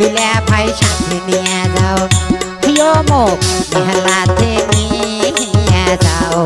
দিলে ভাই সাথে নিয়ে যাও। প্রিয় মুখ মেলাতে নিয়ে যাও।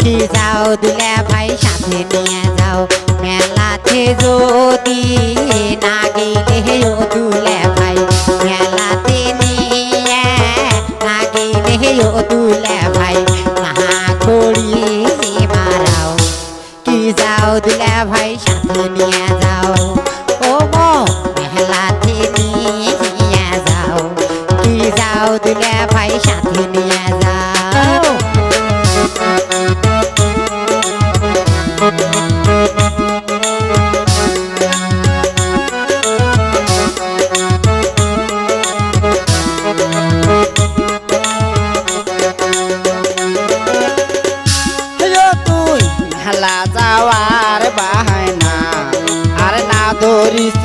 কি যাও দিলে ভাই সাথে নিয়ে যাও। মেলাতে যদি না গেলে ও দুলে ভাই, মেলাতে নিয়ে না গেলে ও দুলে ভাই না করি মারাও কি যাও দিলে ভাই সাথে নিয়ে যাও দিলে ভাই সাথে নিয়ে যাও। যাওয়ার বাহানা আর না ধরিস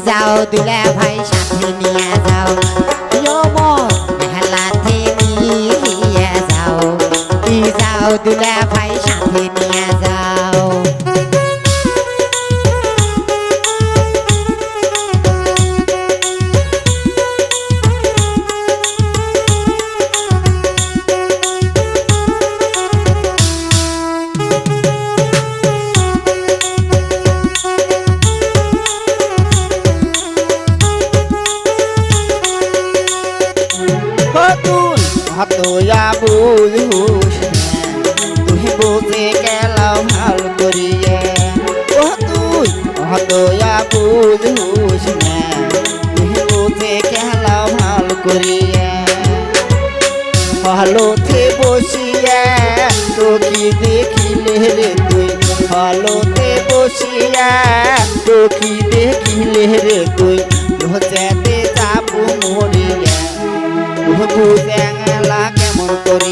যাও দিলে ভাই সাথে নিয়ে যাও ইয়মো মেলাতে নিয়ে যাও কি যাও দিলে ভাই সাথে নিয়ে হতয়া বুঝ হুস তুই বুঝে গেলাম ভালো করিয়ে। ও তুই হতয়া বুঝ হুস তুই ভালো করিয়ে। হলোতে বসিয়া তোকে দেখিলে রে তুই? হলোতে বসিয়া তোকে দেখিলে রে তুই? যেতে যাব মরিয়া বুঝেলা কেমন করিয়া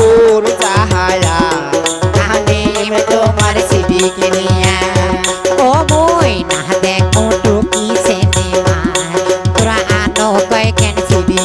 ফুল চাহায়া কাহানি মে তোমার সিবি কিনিয়া ও মই না দেখো টুকি সিনেমা তোরা আনো কয় কেন সিবি